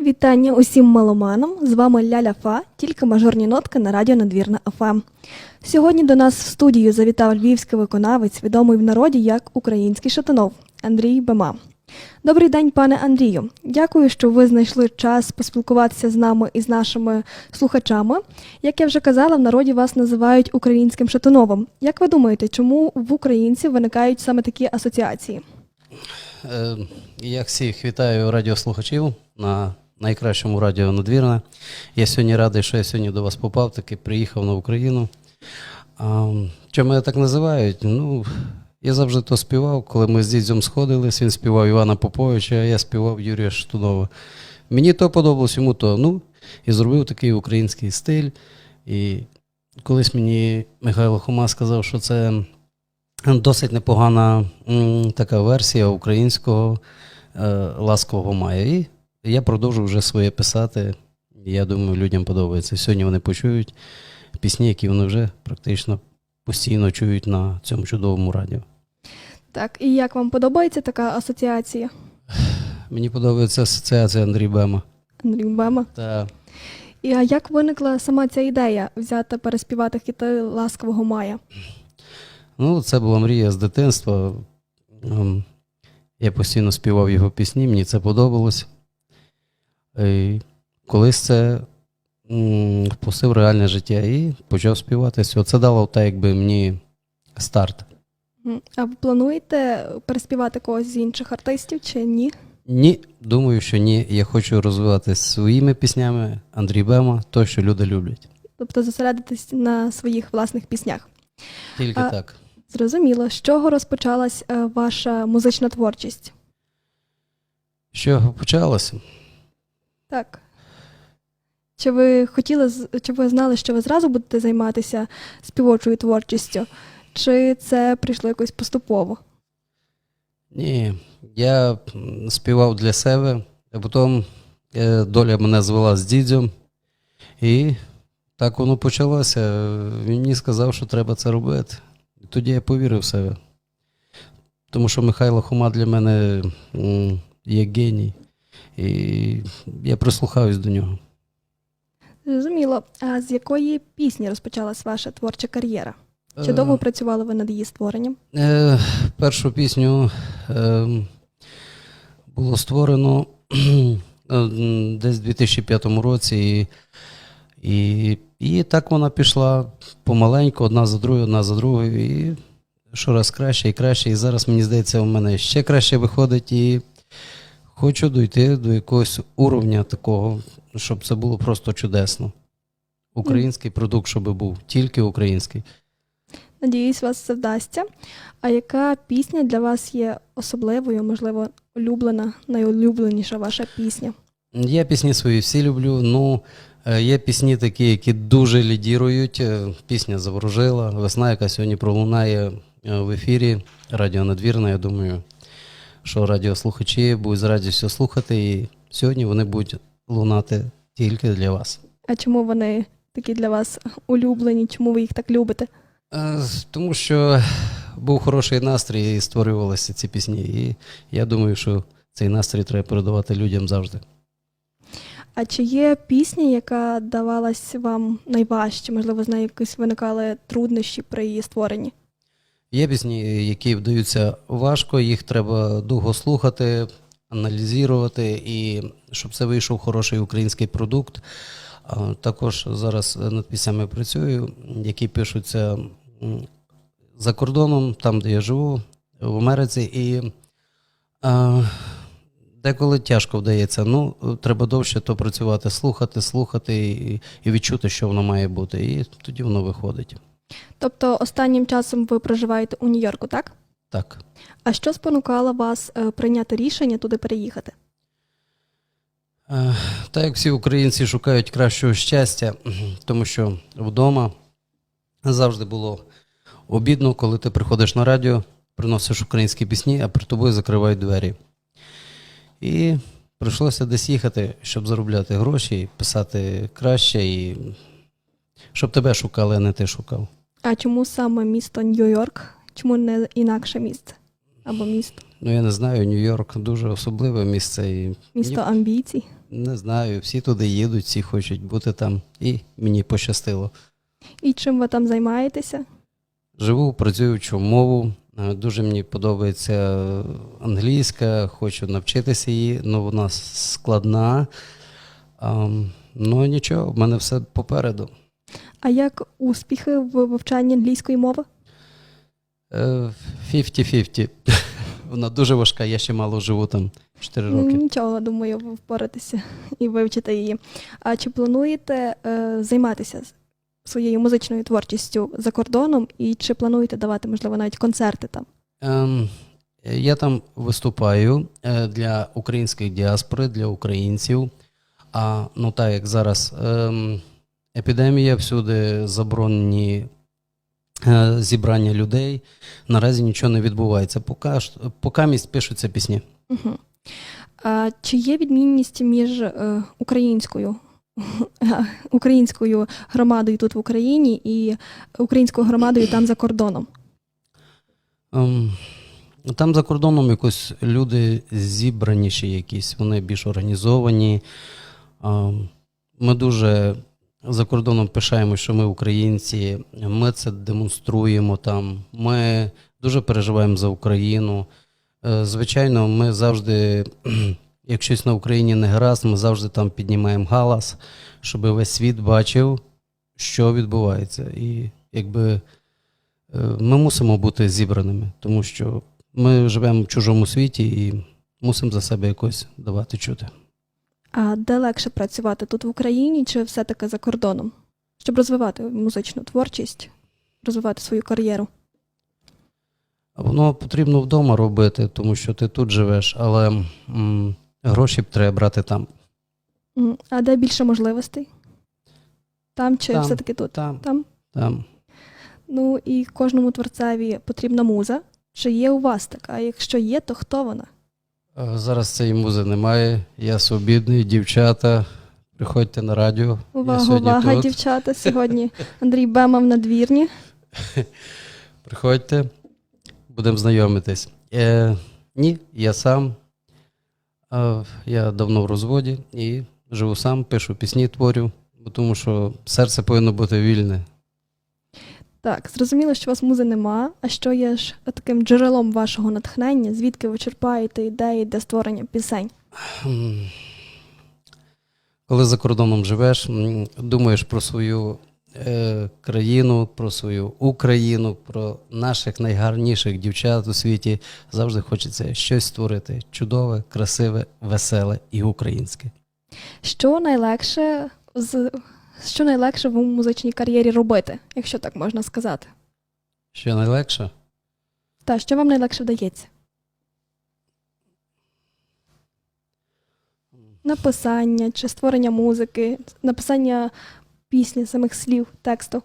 Вітання усім маломанам. З вами Ляля Фа, тільки мажорні нотки на радіо Надвірна ФМ. Сьогодні до нас в студію завітав львівський виконавець, відомий в народі як український шатунов Андрій Бема. Добрий день, пане Андрію. Дякую, що ви знайшли час поспілкуватися з нами і з нашими слухачами. Як я вже казала, в народі вас називають українським шатуновим. Як ви думаєте, чому в українців виникають саме такі асоціації? Е, Я всіх вітаю радіослухачів на найкращому радіо Надвірна. Я сьогодні радий, що я сьогодні до вас попав, таки приїхав на Україну. А, Чому мене так називають? Ну, я завжди то співав, коли ми з дідзем сходились, він співав Івана Поповича, а я співав Юрія Штунова. Мені то подобалось, йому то. Ну, і зробив такий український стиль. І колись мені Михайло Хома сказав, що це досить непогана м, така версія українського е, ласкового мая. І я продовжу вже своє писати. Я думаю, людям подобається. Сьогодні вони почують пісні, які вони вже практично постійно чують на цьому чудовому радіо. Так, і як вам подобається така асоціація? Мені подобається асоціація Андрій Бема. Андрій Бема. Та І а як виникла сама ця ідея взяти переспівати хіти ласкового мая? Ну, це була мрія з дитинства. Ем, Я постійно співав його пісні, мені це подобалось. Колись це впустив реальне життя і почав співати. Все. Це дало так, якби мені старт. А ви плануєте переспівати когось з інших артистів чи ні? Ні, думаю, що ні. Я хочу розвиватися своїми піснями Андрій Бема, то, що люди люблять. Тобто зосередитись на своїх власних піснях? Тільки А- так. Зрозуміло, з чого розпочалась е, ваша музична творчість? Що почалося? Так. Чи ви хотіли, чи ви знали, що ви зразу будете займатися співочою творчістю? Чи це прийшло якось поступово? Ні, я співав для себе, а потім е, доля мене звела з дідзем. І так воно почалося. Він мені сказав, що треба це робити. Тоді я повірив в себе. Тому що Михайло Хома для мене є геній. І я прислухаюсь до нього. Зрозуміло. А з якої пісні розпочалась ваша творча кар'єра? Чи Е, довго працювали ви над її створенням? Е, першу пісню е, було створено е, десь в 2005 році, і, і, і так вона пішла помаленьку, одна за другою, одна за другою, і щораз краще і краще. І зараз, мені здається, у мене ще краще виходить, і хочу дійти до якогось уровня такого, щоб це було просто чудесно. Український продукт, щоб був, тільки український. Надіюсь, вас це вдасться. А яка пісня для вас є особливою, можливо, улюблена, найулюбленіша ваша пісня? Я пісні свої всі люблю. Ну, е, є пісні такі, які дуже лідірують. Е, Пісня заворожила. Весна, яка сьогодні пролунає е, в ефірі. Радіо Надвірна. Я думаю, що радіослухачі будуть з радістю слухати. І сьогодні вони будуть лунати тільки для вас. А чому вони такі для вас улюблені? Чому ви їх так любите? Е, Тому що був хороший настрій і створювалися ці пісні. І я думаю, що цей настрій треба передавати людям завжди. А чи є пісня, яка давалась вам найважче? Можливо, з нею якось виникали труднощі при її створенні? Є пісні, які вдаються важко, їх треба довго слухати, аналізувати, і щоб це вийшов хороший український продукт. Також зараз над піснями працюю, які пишуться за кордоном, там, де я живу, в Америці, і деколи тяжко вдається. Ну, треба довше то працювати, слухати, слухати і відчути, що воно має бути. І тоді воно виходить. Тобто останнім часом ви проживаєте у Нью-Йорку, так? Так. А що спонукало вас е, прийняти рішення туди переїхати? Е, Так як всі українці шукають кращого щастя, тому що вдома завжди було обідно, коли ти приходиш на радіо, приносиш українські пісні, а при тобою закривають двері. І прийшлося десь їхати, щоб заробляти гроші, писати краще, і щоб тебе шукали, а не ти шукав. А чому саме місто Нью-Йорк? Чому не інакше місце? Або місто? Ну, я не знаю, Нью-Йорк дуже особливе місце. І Місто амбіцій? не знаю, всі туди їдуть, всі хочуть бути там, і мені пощастило. І чим ви там займаєтеся? Живу, працюю, вчу мову. Е, Дуже мені подобається англійська, хочу навчитися її, але вона складна. Ну нічого, в мене все попереду. А як успіхи в вивчанні англійської мови? Е, 50-50. Вона дуже важка, я ще мало живу там 4 Ну, роки. Нічого, думаю, ви впоратеся і вивчите її. А чи плануєте е, займатися своєю музичною творчістю за кордоном, і чи плануєте давати, можливо, навіть концерти там? Ем, я там виступаю е, для українських діаспори, для українців. А ну так як зараз ем, епідемія, всюди заборонені е, зібрання людей. Наразі нічого не відбувається. Поки, поки місць пишуться пісні. Угу. А чи є відмінність між е, українською, українською громадою тут в Україні і українською громадою там за кордоном? Ем, Там за кордоном якось люди зібраніші якісь, вони більш організовані. Ем, Ми дуже за кордоном пишаємо, що ми українці, ми це демонструємо там. Ми дуже переживаємо за Україну. Е, Звичайно, ми завжди, як щось на Україні не гаразд, ми завжди там піднімаємо галас, щоб весь світ бачив, що відбувається. І якби е, ми мусимо бути зібраними, тому що ми живемо в чужому світі і мусимо за себе якось давати чути. А де легше працювати тут в Україні чи все-таки за кордоном? Щоб розвивати музичну творчість, розвивати свою кар'єру? Воно потрібно вдома робити, тому що ти тут живеш, але м, гроші б треба брати там. А де більше можливостей? Там чи все-таки тут? Там, Там. там. Ну і кожному творцеві потрібна муза. Чи є у вас така? А якщо є, то хто вона? Е, Зараз цієї музи немає. Я свобідний, дівчата. Приходьте на радіо. я Увага, сьогодні увага, тут. дівчата. Сьогодні Андрій Бема в надвірні. Приходьте, будемо знайомитись. Е, ні, я сам. Е, я давно в розводі і живу сам, пишу пісні, творю, тому що серце повинно бути вільне. Так, зрозуміло, що у вас музи нема. А що є ж таким джерелом вашого натхнення? Звідки ви черпаєте ідеї для створення пісень? Коли за кордоном живеш, думаєш про свою е, країну, про свою Україну, про наших найгарніших дівчат у світі, завжди хочеться щось створити чудове, красиве, веселе і українське. Що найлегше з що найлегше в музичній кар'єрі робити, якщо так можна сказати? Що найлегше? Та що вам найлегше вдається? Написання чи створення музики, написання пісні, самих слів, тексту.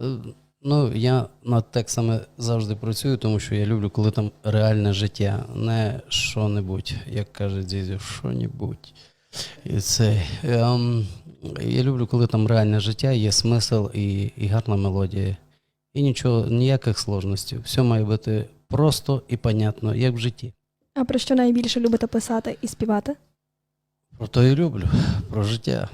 Е, Ну, я над текстами завжди працюю, тому що я люблю, коли там реальне життя, не що-небудь, як каже дідю, що-небудь. І це, ем, я люблю, коли там реальне життя, є смисл і, і гарна мелодія. І нічого, ніяких сложностей. Все має бути просто і понятно, як в житті. А про що найбільше любите писати і співати? Про то і люблю, про життя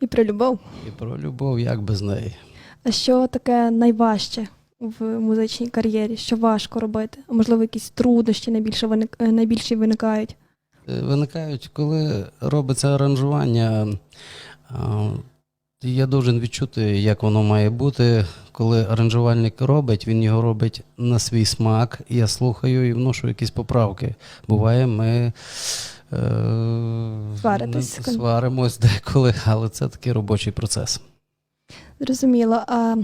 І про любов. і про любов, як без неї. А що таке найважче в музичній кар'єрі? Що важко робити? А можливо, якісь труднощі найбільше виник... е, найбільші виникають? Е, виникають, коли робиться аранжування. Я должен відчути, як воно має бути. Коли аранжувальник робить, він його робить на свій смак. Я слухаю і вношу якісь поправки. Буває, ми е, сваримось деколи, але це такий робочий процес. Зрозуміло. А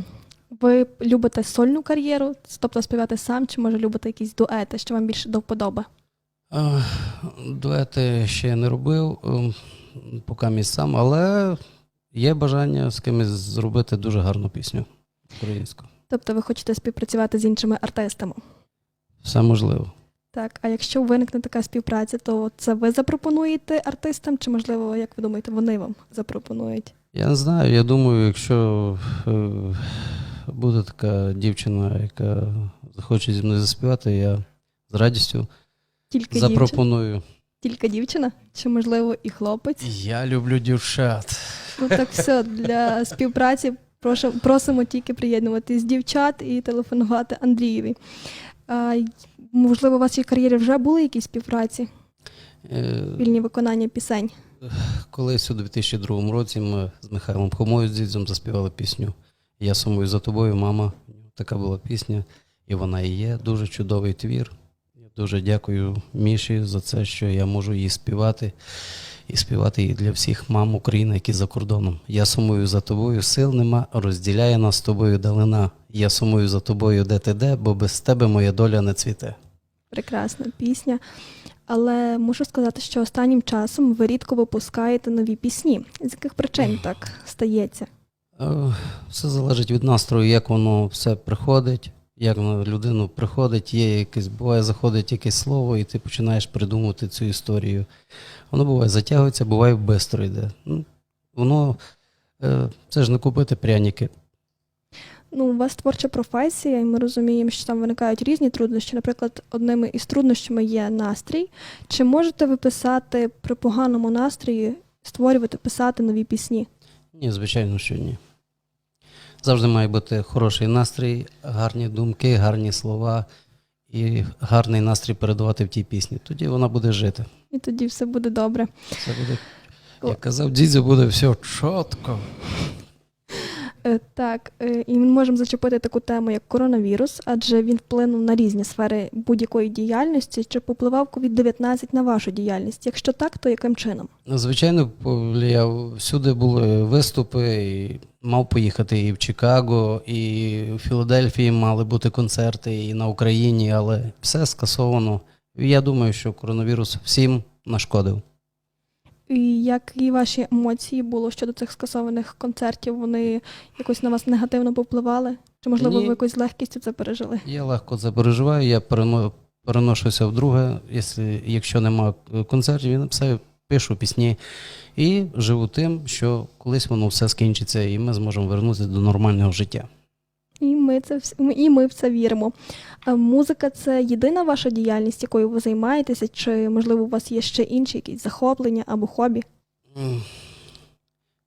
ви любите сольну кар'єру, тобто співати сам, чи може любите якісь дуети, що вам більше до вподоби? Дуети ще не робив, ем, поки мій сам, але є бажання з кимось зробити дуже гарну пісню українську. Тобто ви хочете співпрацювати з іншими артистами? Все можливо. Так, а якщо виникне така співпраця, то це ви запропонуєте артистам, чи можливо, як ви думаєте, вони вам запропонують? Я не знаю, я думаю, якщо е, буде така дівчина, яка захоче зі мною заспівати, я з радістю Тільки запропоную. Тільки дівчина? Чи можливо і хлопець? Я люблю дівчат. Ну так все для співпраці. Прошу, просимо тільки приєднуватись дівчат і телефонувати Андрієві. А, можливо, у вашій кар'єрі вже були якісь співпраці, Е, вільні виконання пісень? Колись у 2002 році ми з Михайлом Хомою з дідзом заспівали пісню Я сумую за тобою, мама. Така була пісня, і вона і є. Дуже чудовий твір. Дуже дякую Міші за це, що я можу її співати. І співати її для всіх мам України, які за кордоном. Я сумую за тобою, сил нема, розділяє нас з тобою далина. Я сумую за тобою, де ти де, бо без тебе моя доля не цвіте. Прекрасна пісня. Але мушу сказати, що останнім часом ви рідко випускаєте нові пісні. З яких причин так стається? Е, Все залежить від настрою, як воно все приходить, як на людину приходить, є якесь, буває, заходить якесь слово, і ти починаєш придумувати цю історію. Воно буває затягується, буває бистро йде. Ну, воно е, це ж не купити пряники. Ну, у вас творча професія, і ми розуміємо, що там виникають різні труднощі. Наприклад, одними із труднощами є настрій. Чи можете ви писати при поганому настрої, створювати, писати нові пісні? Ні, звичайно, що ні. Завжди має бути хороший настрій, гарні думки, гарні слова і гарний настрій передавати в тій пісні. Тоді вона буде жити. І тоді все буде добре. Все буде, як казав дідзю, буде все чітко. Е, Так, е, і ми можемо зачепити таку тему, як коронавірус, адже він вплинув на різні сфери будь-якої діяльності. Чи попливав COVID-19 на вашу діяльність? Якщо так, то яким чином? Ну, Звичайно, повлияв. Всюди були виступи, і мав поїхати і в Чикаго, і в Філадельфії мали бути концерти, і на Україні, але все скасовано. Я думаю, що коронавірус всім нашкодив. І які ваші емоції було щодо цих скасованих концертів? Вони якось на вас негативно повпливали? Чи можливо Ні. ви якось з легкістю це пережили? Я легко це переживаю, я перено- переношуся вдруге, якщо, якщо нема концертів, я написаю, пишу пісні і живу тим, що колись воно все скінчиться, і ми зможемо вернутися до нормального життя. І ми це і ми в це віримо. Музика це єдина ваша діяльність, якою ви займаєтеся, чи можливо у вас є ще інші якісь захоплення або хобі?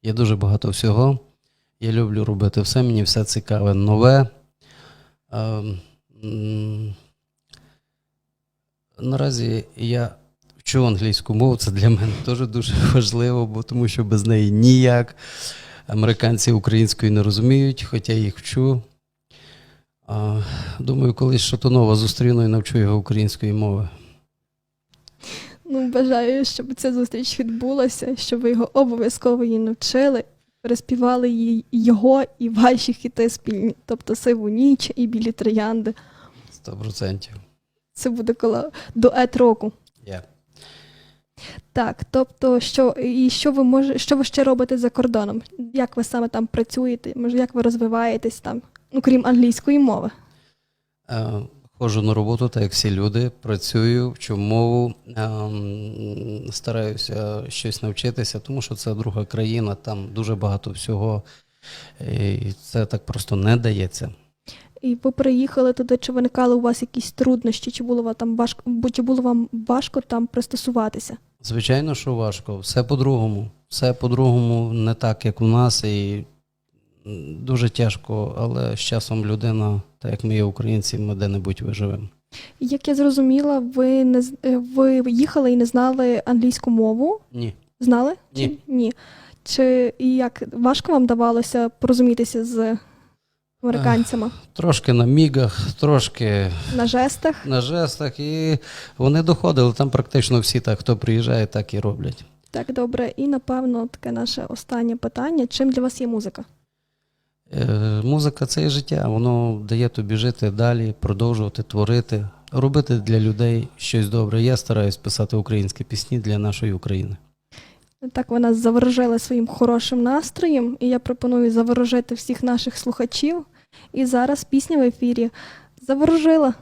Є дуже багато всього. Я люблю робити все, мені все цікаве, нове. Ем, Наразі я вчу англійську мову, це для мене теж дуже важливо, бо тому що без неї ніяк. Американці української не розуміють, хоча їх вчу. А, Думаю, колись Шатунова зустріну і навчу його української мови. Ну, бажаю, щоб ця зустріч відбулася, щоб ви його обов'язково її навчили, переспівали їй його і ваші хіти спільні, тобто сиву ніч і білі троянди. Сто процентів. Це буде коло дует року. Я. Так, тобто, що і що ви може, що ви ще робите за кордоном? Як ви саме там працюєте? Може, як ви розвиваєтесь там? Ну, крім англійської мови. Е, Ходжу на роботу, так як всі люди, працюю, вчу мову, ем, стараюся щось навчитися, тому що це друга країна, там дуже багато всього, і це так просто не дається. І ви приїхали туди, чи виникали у вас якісь труднощі, чи було вам там важко, чи було вам важко там пристосуватися? Звичайно, що важко, все по-другому, все по-другому, не так, як у нас, і дуже тяжко, але з часом людина, так як ми є українці, ми де-небудь виживемо. Як я зрозуміла, ви не е, ви їхали і не знали англійську мову? Ні. Знали? Ні. Чи ні? Чи як важко вам давалося порозумітися з американцями Трошки на мігах, трошки на жестах? на жестах, і вони доходили. Там практично всі так, хто приїжджає, так і роблять. Так, добре. І напевно таке наше останнє питання: чим для вас є музика? Е, музика це життя, воно дає тобі жити далі, продовжувати творити, робити для людей щось добре. Я стараюсь писати українські пісні для нашої України. Так вона заворожила своїм хорошим настроєм, і я пропоную заворожити всіх наших слухачів. І зараз пісня в ефірі заворожила.